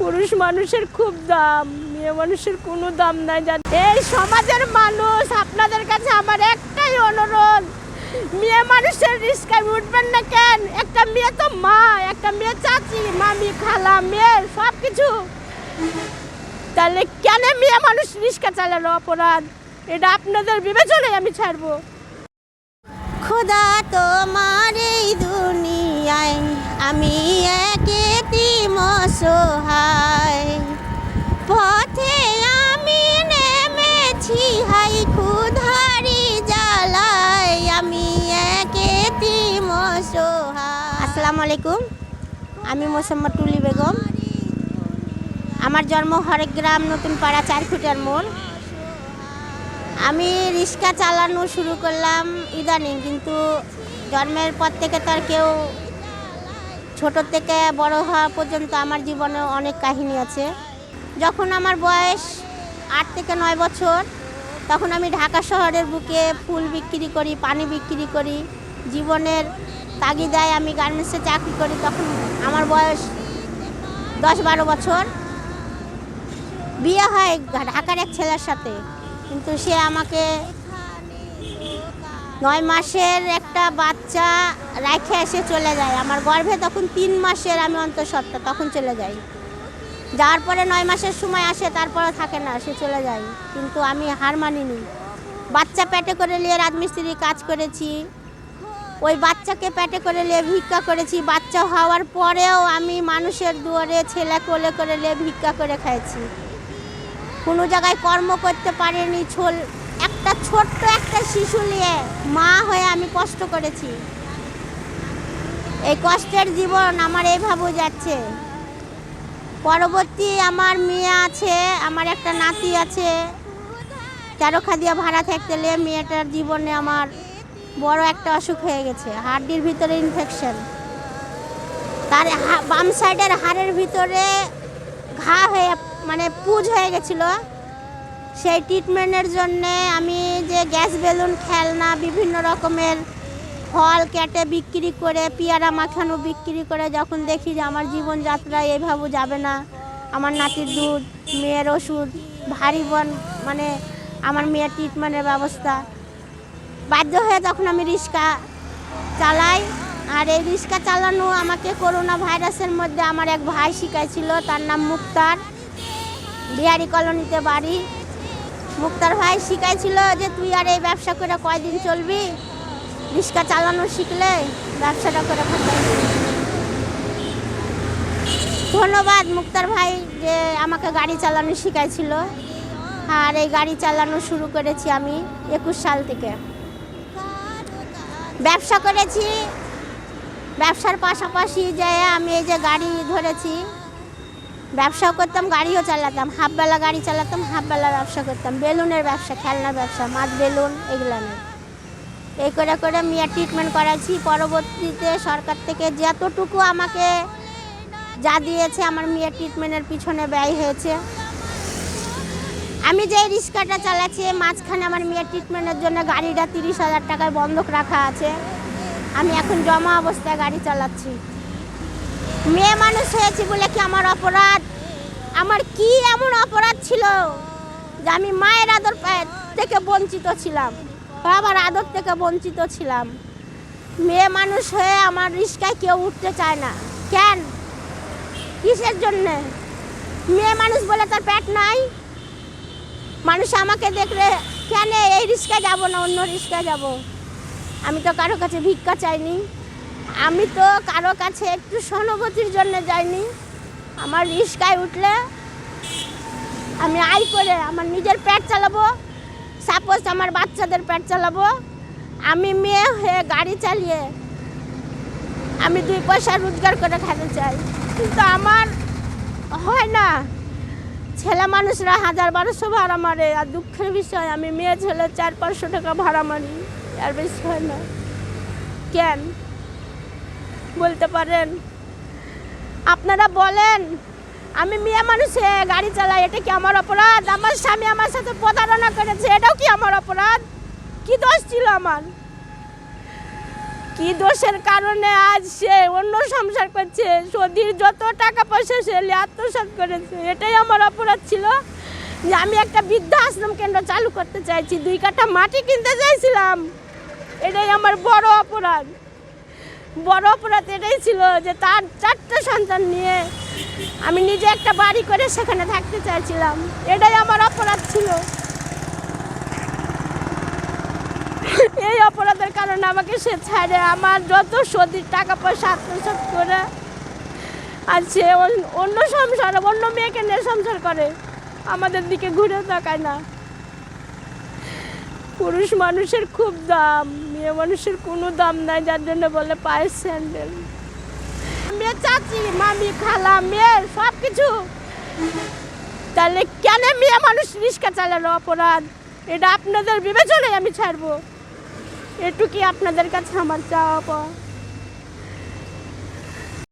পুরুষ মানুষের খুব দাম, মেয়ে মানুষের কোনো দাম নাই জান এই সমাজের মানুষ, আপনাদের কাছে আমার একটাই অনুরোধ, মেয়ে মানুষের রিস্কায় উঠবেন না কেন? একটা মেয়ে তো মা, একটা মেয়ে চাচি, মামি, খালা, মেয়ে সব কিছু তাহলে কেন মেয়ে মানুষ রিস্কা চালানো অপরাধ? এটা আপনাদের বিবেচনায় আমি ছাড়বো। খোদা তোমার এই দুনিয়ায় আমি মসহায়। পথে আমি নেমেছি, হাই ক্ষুধারি জ্বালায়। আমি একেতি মসহায়। আসসালামু আলাইকুম। আমি মোসাম্মদ টুলি বেগম। আমার জন্ম হরেগ্রাম নতুন পাড়া চার ফুটের মোড়। আমি রিক্সা চালানো শুরু করলাম ইদানিং, কিন্তু জন্মের পর থেকে তো আর কেউ ছোট থেকে বড় হওয়া পর্যন্ত আমার জীবনে অনেক কাহিনী আছে। যখন আমার বয়স আট থেকে নয় বছর, তখন আমি ঢাকা শহরের বুকে ফুল বিক্রি করি, পানি বিক্রি করি। জীবনের তাগিদায় আমি গার্মেন্টসে চাকরি করি, তখন আমার বয়স দশ বারো বছর। বিয়ে হয় ঢাকার এক ছেলের সাথে, কিন্তু সে আমাকে নয় মাসের একটা বাচ্চা রেখে এসে চলে যায়। আমার গর্ভে তখন তিন মাসের আমি অন্তঃসত্ত্বা, তখন চলে যাই। যাওয়ার পরে নয় মাসের সময় আসে তারপরে থাকে না, সে চলে যায়। কিন্তু আমি হার মানিনি। বাচ্চা পেটে করে নিয়ে রাজমিস্ত্রি কাজ করেছি। ওই বাচ্চাকে পেটে করে নিয়ে ভিক্ষা করেছি। বাচ্চা হওয়ার পরেও আমি মানুষের দুয়ারে ছেলে কোলে করে নিয়ে ভিক্ষা করে খাইছি। কোনো জায়গায় কর্ম করতে পারিনি, ছোল একটা ছোট্ট একটা শিশু নিয়ে মা হয়ে আমি কষ্ট করেছি। এই কষ্টের জীবন আমার এইভাবে যাচ্ছে। পরবর্তী আমার মেয়ে আছে, আমার একটা নাতি আছে। তেরো খাদিয়া ভাড়া থাকতে লে মেয়েটার জীবনে আমার বড় একটা অসুখ হয়ে গেছে হাড্ডির ভিতরে ইনফেকশন তার বাম সাইডের হাড়ের ভিতরে ঘা হয়ে মানে পুজ হয়ে গেছিল। সেই ট্রিটমেন্টের জন্যে আমি যে গ্যাস বেলুন, খেলনা, বিভিন্ন রকমের ফল কেটে বিক্রি করে, পেয়ারা মাখানো বিক্রি করে যখন দেখি যে আমার জীবনযাত্রা এইভাবে যাবে না, আমার নাতির দুধ, মেয়ের ওষুধ, ভারী বন মানে আমার মেয়ের ট্রিটমেন্টের ব্যবস্থা। বাধ্য হয়ে তখন আমি রিক্সা চালাই, আর এই রিক্সা চালানো আমাকে করোনা ভাইরাসের মধ্যে আমার এক ভাই শিখাইছিল, তার নাম মুক্তার। বিহারি কলোনিতে বাড়ি। মুক্তার ভাই শিখাইছিল যে তুই আর এই ব্যবসা করে কয়দিন চলবি? রিক্সা চালানো শিখলে ব্যবসাটা করে ধন্যবাদ মুক্তার ভাই যে আমাকে গাড়ি চালানো শিখাইছিল। আর এই গাড়ি চালানো শুরু করেছি আমি একুশ সাল থেকে। ব্যবসা করেছি। ব্যবসার পাশাপাশি যে আমি এই যে গাড়ি ধরেছি ব্যবসাও করতাম, গাড়িও চালাতাম, হাফবেলা গাড়ি চালাতাম, হাফবেলা ব্যবসা করতাম, বেলুনের ব্যবসা, খেলনার ব্যবসা মাছ বেলুন এগুলো নিয়ে এই করে করে মেয়ের ট্রিটমেন্ট করাচ্ছি পরবর্তীতে সরকার থেকে যতটুকু আমাকে যা দিয়েছে, আমার মেয়ের ট্রিটমেন্টের পিছনে ব্যয় হয়েছে। আমি যে রিক্সাটা চালাচ্ছি মাঝখানে আমার মেয়ের ট্রিটমেন্টের জন্য গাড়িটা তিরিশ হাজার টাকায় বন্ধক রাখা আছে। আমি এখন জমা অবস্থায় গাড়ি চালাচ্ছি। মেয়ে মানুষ হয়েছি বলে কি আমার অপরাধ? আমার কি এমন অপরাধ ছিল যে আমি মায়ের আদর থেকে বঞ্চিত ছিলাম? বাবার আদর থেকে বঞ্চিত ছিলাম। মেয়ে মানুষ হয়ে আমার রিস্কায় কেউ উঠতে চায় না। কেন? কিসের জন্যে? মেয়ে মানুষ বলে তার পেট নাই। মানুষ আমাকে দেখলে, কেন এই রিস্কায় যাব না, অন্য রিস্কায় যাব? আমি তো কারও কাছে ভিক্ষা চাইনি। আমি তো কারও কাছে একটু সহানুভূতির জন্য যাইনি। আমার রিস্কায় উঠলে আমি আয় করে আমার নিজের পেট চালাবো। সাপোজ আমার বাচ্চাদের পেট চালাবো। আমি মেয়ে হয়ে গাড়ি চালিয়ে আমি দুই পয়সা রোজগার করে খেতে চাই। কিন্তু আমার হয় না। ছেলে মানুষরা হাজার বারোশো ভাড়া মারে আর দুঃখের বিষয়, আমি মেয়ে ছেলে চার পাঁচশো টাকা ভাড়া মারি। আর বেশি হয় না। কেন? বলতে পারেন? আপনারা বলেন, আমি মেয়ে মানুষে গাড়ি চালাই, এটা কি আমার অপরাধ? আমার স্বামী আমার সাথে প্রতারণা করেছে, এটাও কি আমার অপরাধ? কি দোষ ছিল আমার? কি দোষের কারণে আজ সে অন্য সংসার করছে? সদির যত টাকা পয়সা সে নিয়ে আত্মসাৎ করেছে, এটাই আমার অপরাধ ছিল। যে আমি একটা বৃদ্ধাশ্রম কেন্দ্র চালু করতে চাইছি, দুই কাঠা মাটি কিনতে চাইছিলাম, এটাই আমার বড় অপরাধ। বড় অপরাধ এটাই ছিল যে তার চারটে সন্তান নিয়ে আমি নিজে একটা বাড়ি করে সেখানে থাকতে চাইছিলাম। এটাই আমার অপরাধ ছিল। এই অপরাধের কারণে আমাকে সে ছাড়ে, আমার যত সদির টাকা পয়সা আত্মসাৎ করে আর সে অন- অন্য সংসার, অন্য মেয়েকে নিয়ে সংসার করে, আমাদের দিকে ঘুরে তাকায় না। পুরুষ মানুষের খুব দাম, মেয়ে মানুষের কোনো দাম নাই, যার জন্য বলে পায়ের স্যান্ডেল। মেয়ে চাচি, মামি, খালা, মেয়ে সব কিছু তাহলে কেন মেয়ে মানুষ রিক্সা চালানো অপরাধ? এটা আপনাদের বিবেচনায় আমি ছাড়বো। এটুকুই আপনাদের কাছে আমার চাওয়া পাওয়া